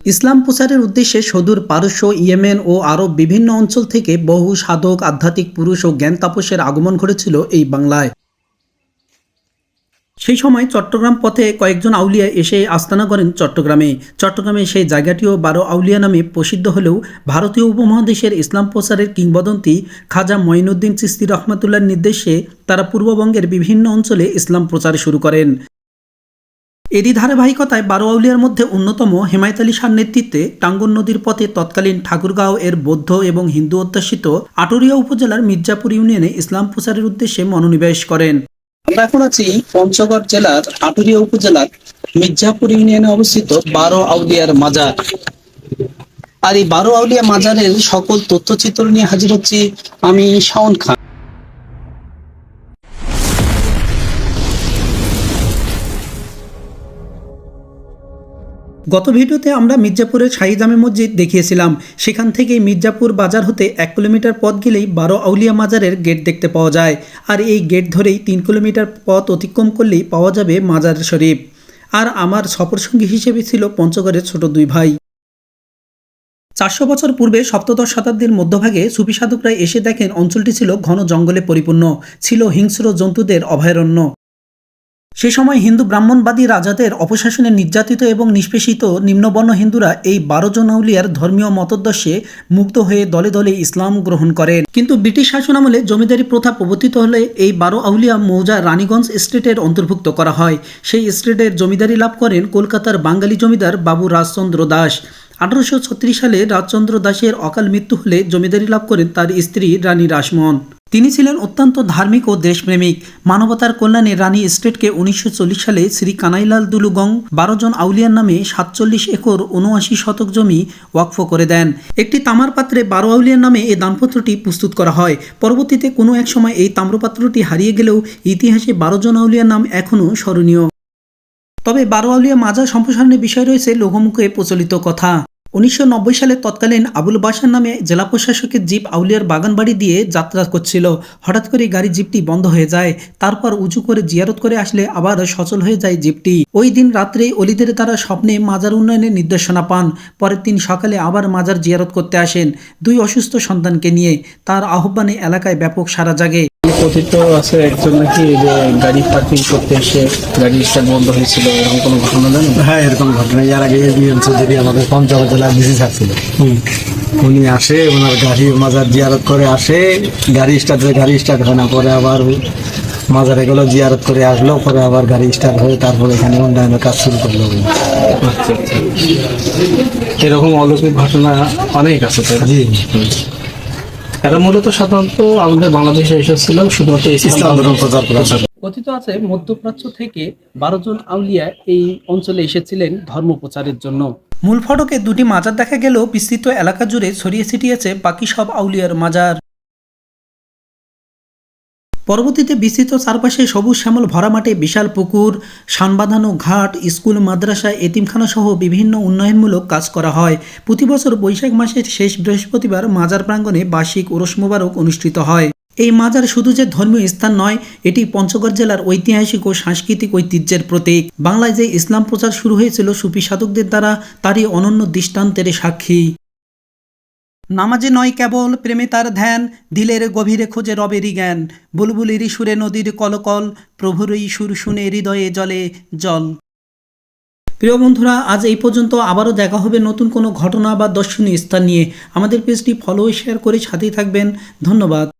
ইসলাম প্রচারের উদ্দেশ্যে সদূর, পারস্য, ইয়েমেন ও আরব বিভিন্ন অঞ্চল থেকে বহু সাধক, আধ্যাত্মিক পুরুষ ও জ্ঞান তাপসের আগমন ঘটেছিল এই বাংলায়। সেই সময় চট্টগ্রাম পথে কয়েকজন আউলিয়া এসে আস্তানা করেন চট্টগ্রামে। চট্টগ্রামে সেই জায়গাটিও বারো আউলিয়া নামে প্রসিদ্ধ হলেও ভারতীয় উপমহাদেশের ইসলাম প্রচারের কিংবদন্তি খাজা মঈনুদ্দিন চিস্তি রহমতুল্লার নির্দেশে তারা পূর্ববঙ্গের বিভিন্ন অঞ্চলে ইসলাম প্রচার শুরু করেন। এরই ধারাবাহিকতায় বারো আউলিয়ার মধ্যে অন্যতম হেমায়ত আলী শাহর নেতৃত্বে টাঙ্গন নদীর পথে তৎকালীন ঠাকুরগাঁও এর বৌদ্ধ এবং হিন্দু অধ্যুষিত আটুরিয়া উপজেলার মির্জাপুর ইউনিয়নে ইসলাম প্রচারের উদ্দেশ্যে মনোনিবেশ করেন। আমরা এখন আছি পঞ্চগড় জেলার আটুরিয়া উপজেলার মির্জাপুর ইউনিয়নে অবস্থিত বারো আউলিয়ার মাজার। আর এই বারো আউলিয়া মাজারের সকল তথ্যচিত্র নিয়ে হাজির হচ্ছি আমি শাওন খান। গত ভিডিওতে আমরা মির্জাপুরের শাহী জামে মসজিদ দেখিয়েছিলাম। সেখান থেকেই মির্জাপুর বাজার হতে এক কিলোমিটার পথ গেলেই বারো আউলিয়া মাজারের গেট দেখতে পাওয়া যায়। আর এই গেট ধরেই তিন কিলোমিটার পথ অতিক্রম করলেই পাওয়া যাবে মাজার শরীফ। আর আমার সফরসঙ্গী হিসেবে ছিল পঞ্চগড়ের ছোট দুই ভাই। চারশো বছর পূর্বে সপ্তদশ শতাব্দীর মধ্যভাগে সুফি সাধকরা এসে দেখেন অঞ্চলটি ছিল ঘন জঙ্গলে পরিপূর্ণ। ছিল হিংস্র জন্তুদের অভয়ারণ্য। সে সময় হিন্দু ব্রাহ্মণবাদী রাজাদের অপশাসনে নির্যাতিত এবং নিষ্পেষিত নিম্নবর্ণ হিন্দুরা এই বারো জন আউলিয়ার ধর্মীয় মতোদ্দেশ্যে মুগ্ধ হয়ে দলে দলে ইসলাম গ্রহণ করেন। কিন্তু ব্রিটিশ শাসনামলে জমিদারি প্রথা প্রবর্তিত হলে এই বারো আউলিয়া মৌজা রানীগঞ্জ স্টেটের অন্তর্ভুক্ত করা হয়। সেই স্টেটের জমিদারি লাভ করেন কলকাতার বাঙালি জমিদার বাবু রাজচন্দ্র দাস। আঠারোশো ছত্রিশ সালে রাজচন্দ্র দাসের অকাল মৃত্যু হলে জমিদারি লাভ করেন তার স্ত্রী রানী রাসমোহন তিনি ছিলেন অত্যন্ত ধার্মিক ও দেশপ্রেমিক। মানবতার কল্যাণে রানী স্টেটকে উনিশশো চল্লিশ সালে শ্রী কানাইলাল দুলুগং বারো জন আউলিয়ার নামে সাতচল্লিশ একর উনআশি শতক জমি ওয়াকফ করে দেন। একটি তামার পাত্রে বারো আউলিয়ার নামে এই দানপত্রটি প্রস্তুত করা হয়। পরবর্তীতে কোনো এক সময় এই তাম্রপাত্রটি হারিয়ে গেলেও ইতিহাসে বারো জন আউলিয়ার নাম এখনও স্মরণীয়। তবে বারো আউলিয়া মাজার সম্প্রসারণের বিষয় রয়েছে লোকমুখে প্রচলিত কথা। উনিশশো নব্বই সালে তৎকালীন আবুল বাসার নামে জেলা প্রশাসকের জিপ আউলিয়ার বাগানবাড়ি দিয়ে যাত্রা করছিল। হঠাৎ করে গাড়ি জিপটি বন্ধ হয়ে যায়। তারপর উঁচু করে জিয়ারত করে আসলে আবার সচল হয়ে যায় জিপটি। ওই দিন রাত্রে অলিদের তারা স্বপ্নে মাজার উন্নয়নের নির্দেশনা পান। পরের দিন সকালে আবার মাজার জিয়ারত করতে আসেন দুই অসুস্থ সন্তানকে নিয়ে। তার আহ্বানে এলাকায় ব্যাপক সারা জাগে। কথিত আছে একজন নাকি যে গাড়ি পার্কিং করতে এসে গাড়ি স্টার্ট বন্ধ হয়েছিল এরকম কোনো ঘটনা জানেন? হ্যাঁ এরকম ঘটনা। এর আগে চৌধুরী আমাদের পঞ্চগড় জেলার বিসি থাকছিল উনি আসে ওনার গাড়ি মাজার জিয়ারত করে আসে গাড়ি স্টার্ট গাড়ি স্টার্ট হয় না পরে আবার মাজারে গেলো জিয়ারত করে আসলো পরে আবার গাড়ি স্টার্ট হয়ে তারপরে এখানে উন্নয়নের কাজ শুরু করল আচ্ছা আচ্ছা। এরকম অলৌকিক ঘটনা অনেক আছে? জি। এরা মূলত সাধারণত আমাদের বাংলাদেশে এসেছিল শুধুমাত্র ইসলাম ধর্ম প্রচার করার জন্য। কথিত আছে মধ্যপ্রাচ্য থেকে বারো জন আউলিয়া এই অঞ্চলে এসেছিলেন ধর্ম প্রচারের জন্য। মূল ফটকে দুটি মাজার দেখা গেলেও বিস্তৃত এলাকা জুড়ে ছড়িয়ে ছিটিয়েছে বাকি সব আউলিয়ার মাজার। পরবর্তীতে বিস্তৃত চারপাশে সবুজ শ্যামল ভরা মাঠে বিশাল পুকুর, সানবাঁধানো ঘাট, স্কুল, মাদ্রাসা এতিমখানা সহ বিভিন্ন উন্নয়নমূলক কাজ করা হয়। প্রতি বছর বৈশাখ মাসের শেষ বৃহস্পতিবার মাজার প্রাঙ্গণে বার্ষিক ওরস মোবারক অনুষ্ঠিত হয়। এই মাজার শুধু যে ধর্মীয় স্থান নয়, এটি পঞ্চগড় জেলার ঐতিহাসিক ও সাংস্কৃতিক ঐতিহ্যের প্রতীক। বাংলায় যে ইসলাম প্রচার শুরু হয়েছিল, সুফি সাধকদের দ্বারা তারই অনন্য দৃষ্টান্তের সাক্ষী। নামাজে নয় কেবল প্রেমে তার ধ্যান, দিলের গভীরে খোঁজে রবেরই জ্ঞান। বুলবুলির সুরে নদীর কলকল প্রভুরই সুর শুনে হৃদয়ে জলে জল। প্রিয় বন্ধুরা, আজ এই পর্যন্ত আবারও দেখা হবে নতুন কোনো ঘটনা বা দর্শনীয় স্থান নিয়ে। আমাদের পেজটি ফলো শেয়ার করে সাথেই থাকবেন। ধন্যবাদ।